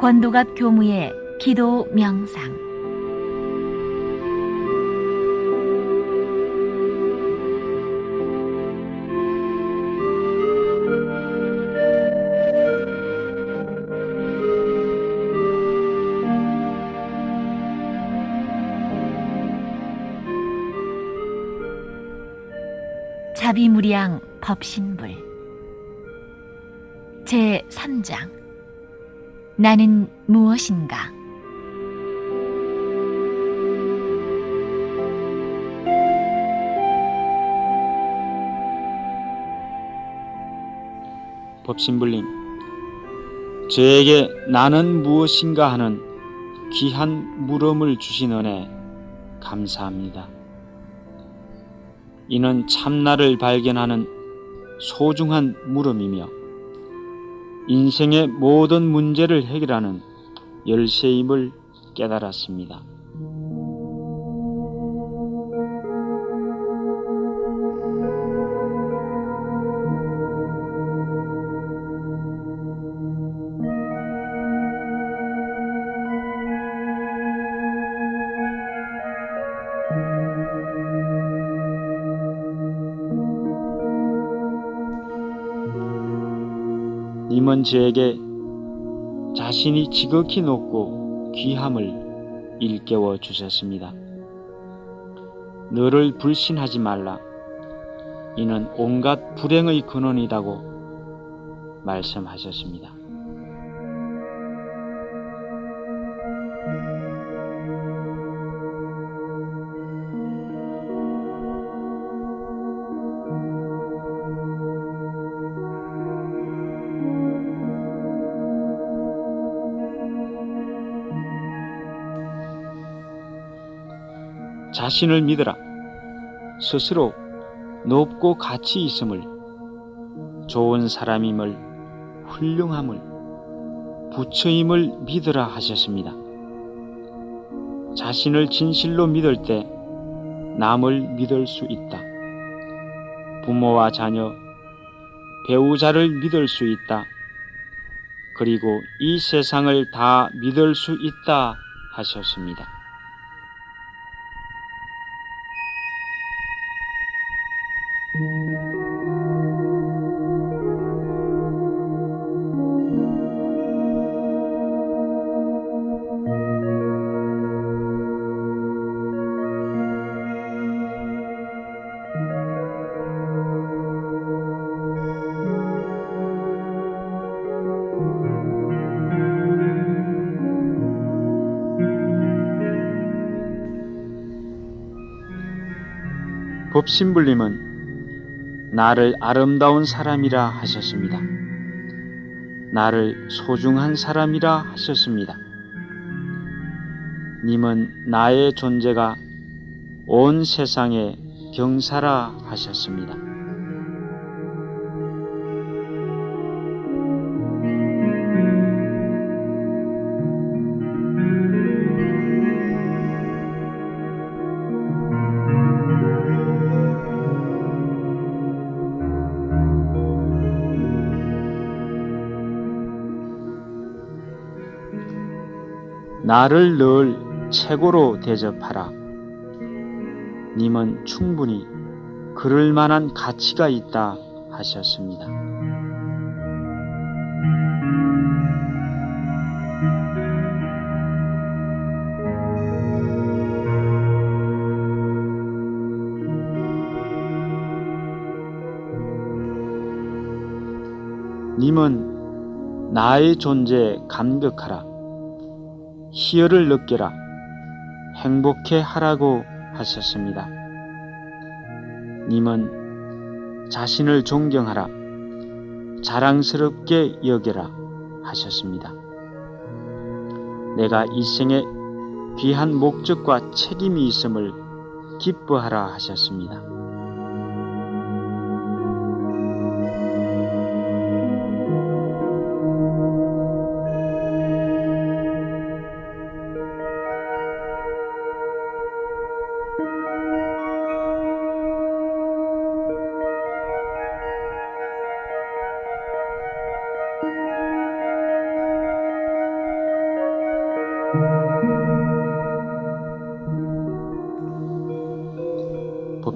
권도갑 교무의 기도 명상. 자비무량 법신불. 제 3장 나는 무엇인가 법신불님, 저에게 나는 무엇인가 하는 귀한 물음을 주신 은혜 감사합니다. 이는 참나를 발견하는 소중한 물음이며 인생의 모든 문제를 해결하는 열쇠임을 깨달았습니다. 님은 저에게 자신이 지극히 높고 귀함을 일깨워 주셨습니다. 너를 불신하지 말라. 이는 온갖 불행의 근원이라고 말씀하셨습니다. 자신을 믿으라. 스스로 높고 가치 있음을, 좋은 사람임을, 훌륭함을, 부처임을 믿으라 하셨습니다. 자신을 진실로 믿을 때 남을 믿을 수 있다. 부모와 자녀, 배우자를 믿을 수 있다. 그리고 이 세상을 다 믿을 수 있다 하셨습니다. 법신불님은 나를 아름다운 사람이라 하셨습니다. 나를 소중한 사람이라 하셨습니다. 님은 나의 존재가 온 세상의 경사라 하셨습니다. 나를 늘 최고로 대접하라. 님은 충분히 그럴 만한 가치가 있다 하셨습니다. 님은 나의 존재에 감격하라. 희열을 느껴라. 행복해 하라고 하셨습니다. 님은 자신을 존경하라. 자랑스럽게 여겨라 하셨습니다. 내가 이 생에 귀한 목적과 책임이 있음을 기뻐하라 하셨습니다.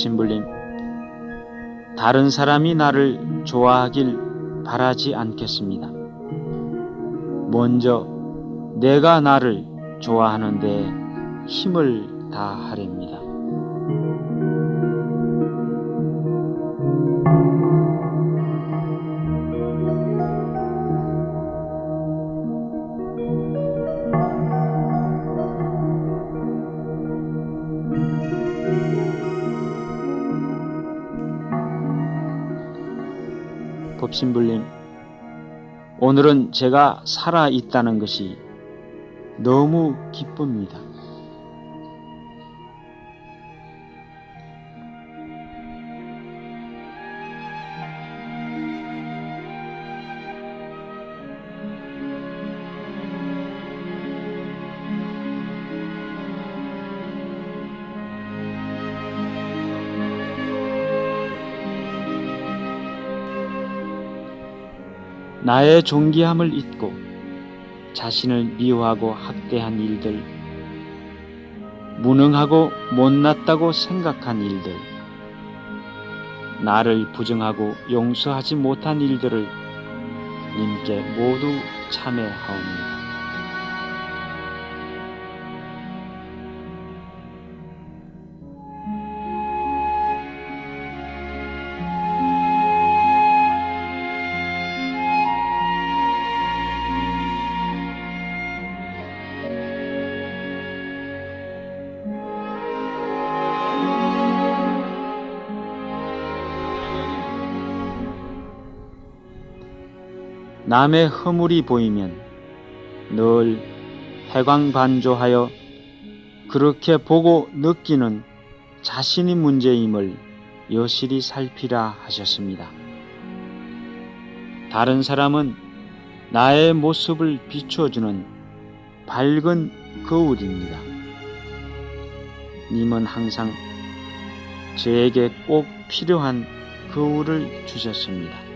신불님, 다른 사람이 나를 좋아하길 바라지 않겠습니다. 먼저 내가 나를 좋아하는데 힘을 다하렵니다. 법신불님, 오늘은 제가 살아 있다는 것이 너무 기쁩니다. 나의 존귀함을 잊고 자신을 미워하고 학대한 일들, 무능하고 못났다고 생각한 일들, 나를 부정하고 용서하지 못한 일들을 님께 모두 참회하옵니다. 남의 허물이 보이면 늘 해광반조하여 그렇게 보고 느끼는 자신이 문제임을 여실히 살피라 하셨습니다. 다른 사람은 나의 모습을 비춰주는 밝은 거울입니다. 님은 항상 저에게 꼭 필요한 거울을 주셨습니다.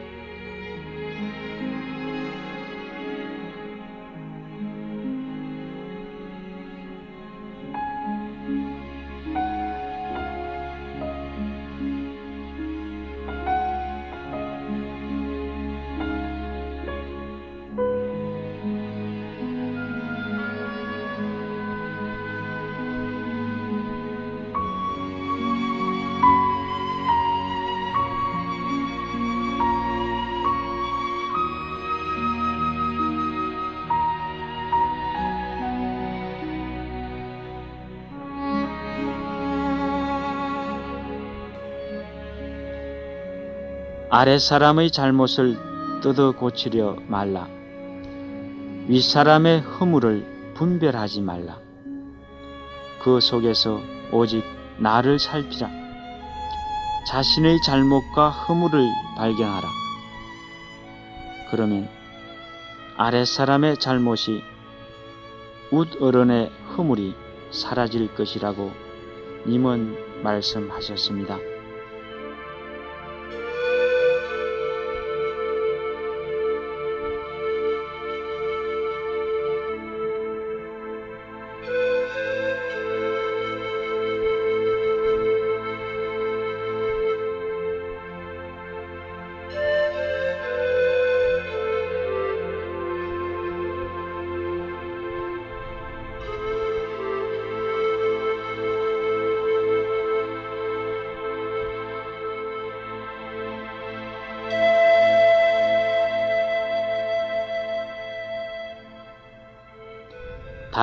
아랫사람의 잘못을 뜯어 고치려 말라. 윗사람의 허물을 분별하지 말라. 그 속에서 오직 나를 살피라. 자신의 잘못과 허물을 발견하라. 그러면 아랫사람의 잘못이 웃어른의 허물이 사라질 것이라고 님은 말씀하셨습니다.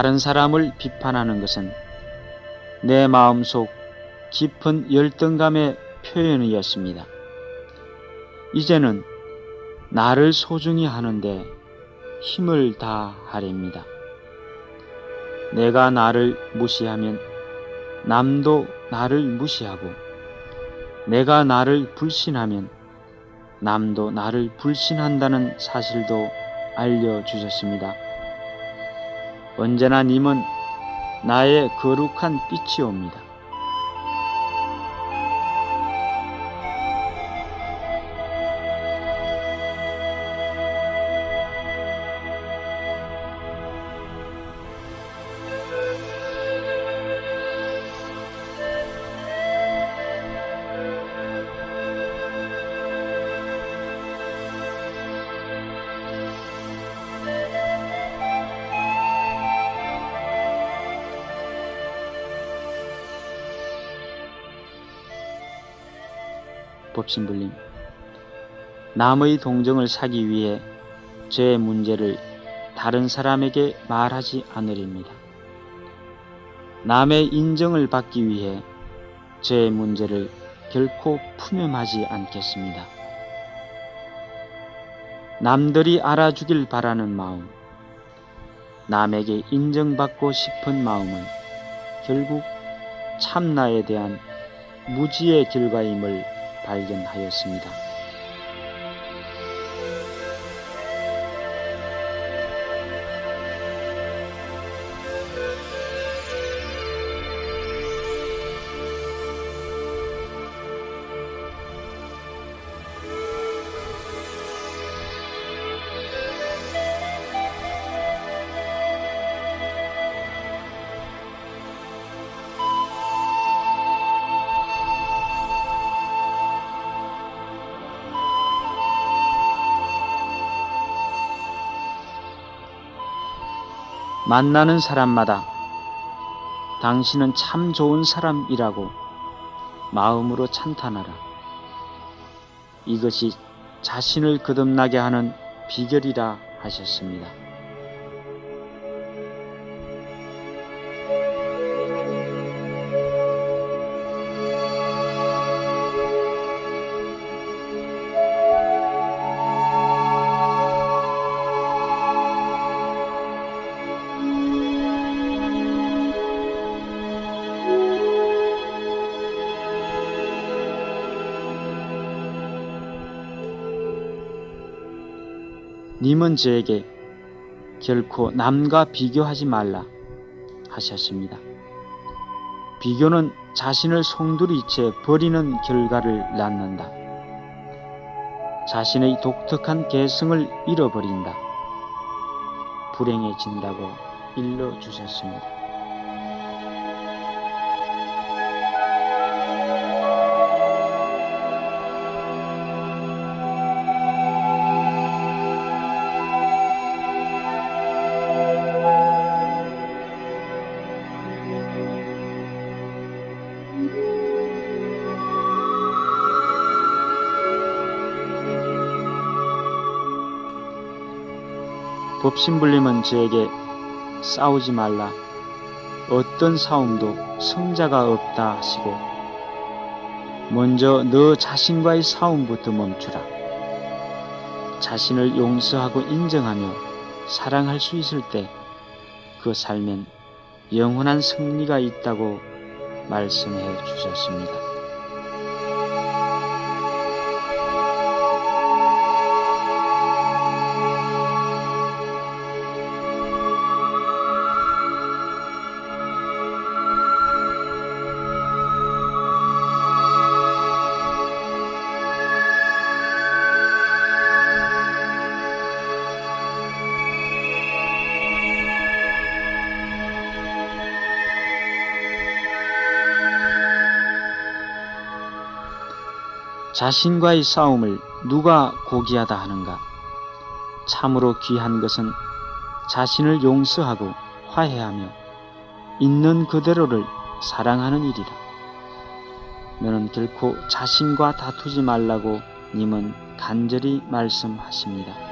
다른 사람을 비판하는 것은 내 마음속 깊은 열등감의 표현이었습니다. 이제는 나를 소중히 하는데 힘을 다하렵니다. 내가 나를 무시하면 남도 나를 무시하고 내가 나를 불신하면 남도 나를 불신한다는 사실도 알려주셨습니다. 언제나 님은 나의 거룩한 빛이 옵니다. 신불림. 남의 동정을 사기 위해 제 문제를 다른 사람에게 말하지 않으립니다. 남의 인정을 받기 위해 제 문제를 결코 푸념하지 않겠습니다. 남들이 알아주길 바라는 마음, 남에게 인정받고 싶은 마음은 결국 참나에 대한 무지의 결과임을 발견하였습니다. 만나는 사람마다 당신은 참 좋은 사람이라고 마음으로 찬탄하라. 이것이 자신을 거듭나게 하는 비결이라 하셨습니다. 님은 저에게 결코 남과 비교하지 말라 하셨습니다. 비교는 자신을 송두리째 버리는 결과를 낳는다. 자신의 독특한 개성을 잃어버린다. 불행해진다고 일러 주셨습니다. 법신불림은 저에게 싸우지 말라. 어떤 싸움도 성자가 없다 하시고 먼저 너 자신과의 싸움부터 멈추라. 자신을 용서하고 인정하며 사랑할 수 있을 때 그 삶엔 영원한 승리가 있다고 말씀해 주셨습니다. 자신과의 싸움을 누가 고귀하다 하는가? 참으로 귀한 것은 자신을 용서하고 화해하며 있는 그대로를 사랑하는 일이라. 너는 결코 자신과 다투지 말라고 님은 간절히 말씀하십니다.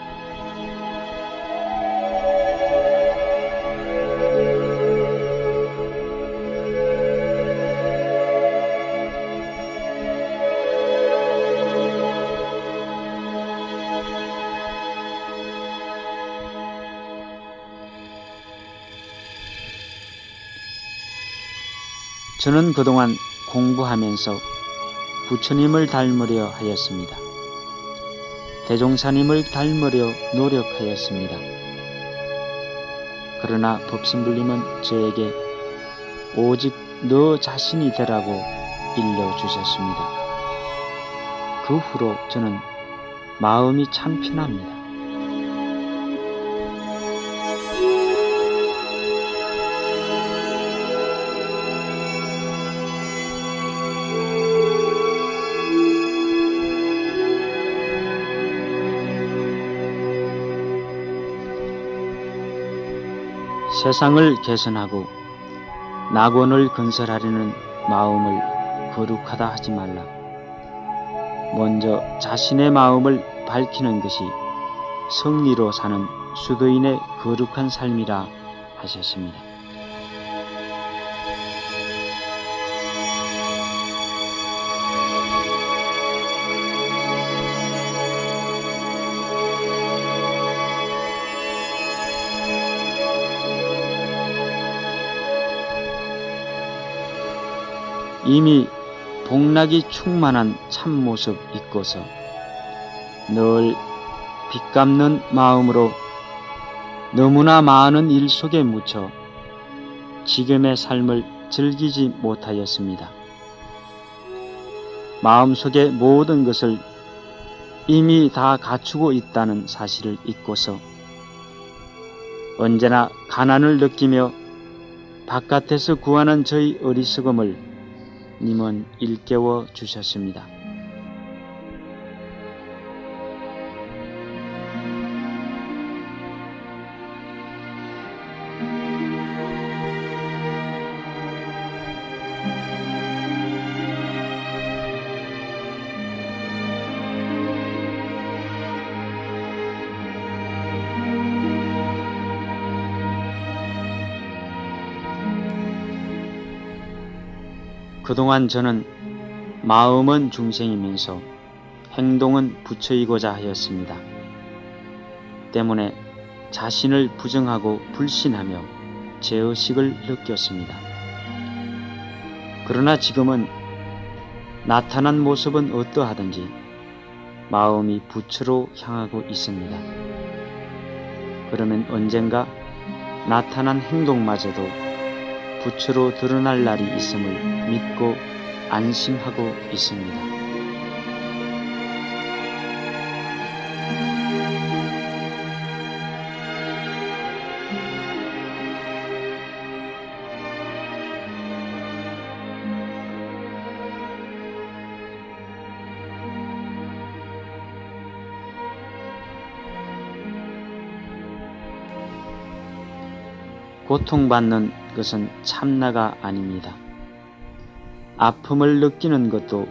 저는 그동안 공부하면서 부처님을 닮으려 하였습니다. 대종사님을 닮으려 노력하였습니다. 그러나 법신불림은 저에게 오직 너 자신이 되라고 일러주셨습니다. 그 후로 저는 마음이 참 편합니다. 세상을 개선하고 낙원을 건설하려는 마음을 거룩하다 하지 말라. 먼저 자신의 마음을 밝히는 것이 성리로 사는 수도인의 거룩한 삶이라 하셨습니다. 이미 복락이 충만한 참모습 있고서 늘 빚갚는 마음으로 너무나 많은 일 속에 묻혀 지금의 삶을 즐기지 못하였습니다. 마음속의 모든 것을 이미 다 갖추고 있다는 사실을 잊고서 언제나 가난을 느끼며 바깥에서 구하는 저희 어리석음을 님은 일깨워 주셨습니다. 그동안 저는 마음은 중생이면서 행동은 부처이고자 하였습니다. 때문에 자신을 부정하고 불신하며 죄의식을 느꼈습니다. 그러나 지금은 나타난 모습은 어떠하든지 마음이 부처로 향하고 있습니다. 그러면 언젠가 나타난 행동마저도 부처로 드러날 날이 있음을 믿고 안심하고 있습니다. 고통받는 것은 참나가 아닙니다. 아픔을 느끼는 것도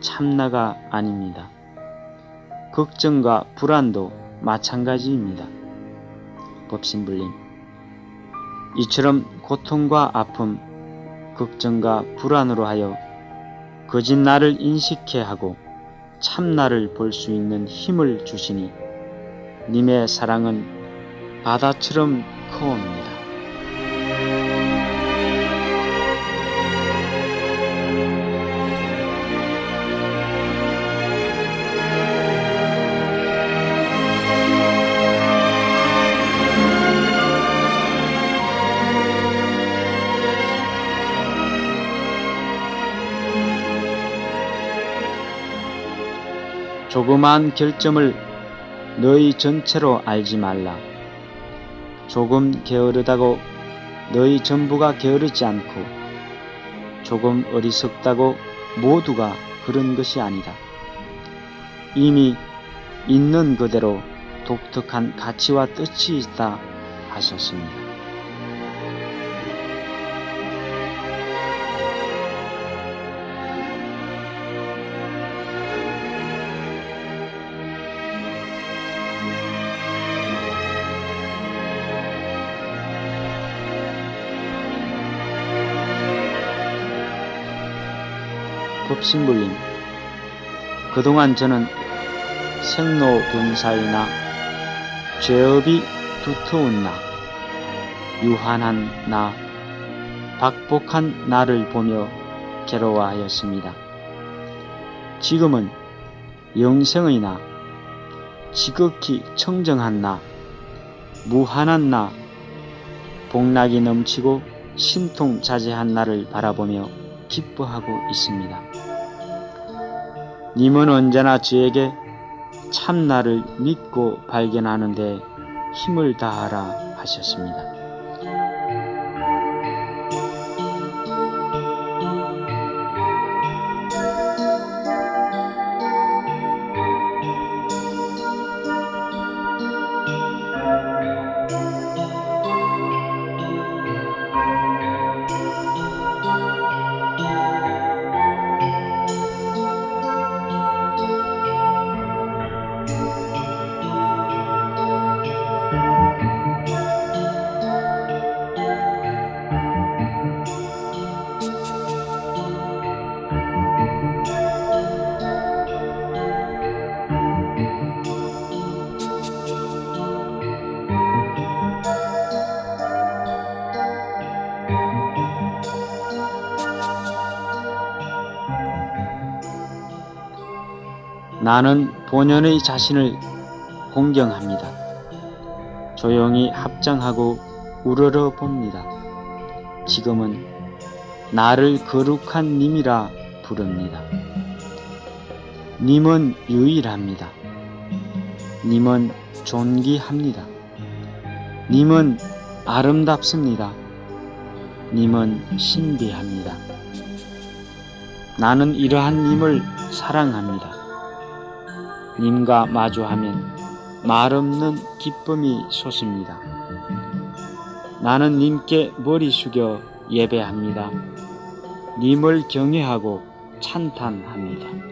참나가 아닙니다. 걱정과 불안도 마찬가지입니다. 법신불림. 이처럼 고통과 아픔, 걱정과 불안으로 하여 거짓 나를 인식해 하고 참나를 볼 수 있는 힘을 주시니 님의 사랑은 바다처럼 커옵니다. 조그마한 결점을 너희 전체로 알지 말라. 조금 게으르다고 너희 전부가 게으르지 않고 조금 어리석다고 모두가 그런 것이 아니다. 이미 있는 그대로 독특한 가치와 뜻이 있다 하셨습니다. 법신불림 그동안 저는 생로병사이나 죄업이 두터운 나, 유한한 나, 박복한 나를 보며 괴로워하였습니다. 지금은 영생의 나, 지극히 청정한 나, 무한한 나, 복락이 넘치고 신통자제한 나를 바라보며 기뻐하고 있습니다. 님은 언제나 저에게 참 나를 믿고 발견하는데 힘을 다하라 하셨습니다. 나는 본연의 자신을 공경합니다. 조용히 합장하고 우러러 봅니다. 지금은 나를 거룩한 님이라 부릅니다. 님은 유일합니다. 님은 존귀합니다. 님은 아름답습니다. 님은 신비합니다. 나는 이러한 님을 사랑합니다. 님과 마주하면 말없는 기쁨이 솟습니다. 나는 님께 머리 숙여 예배합니다. 님을 경외하고 찬탄합니다.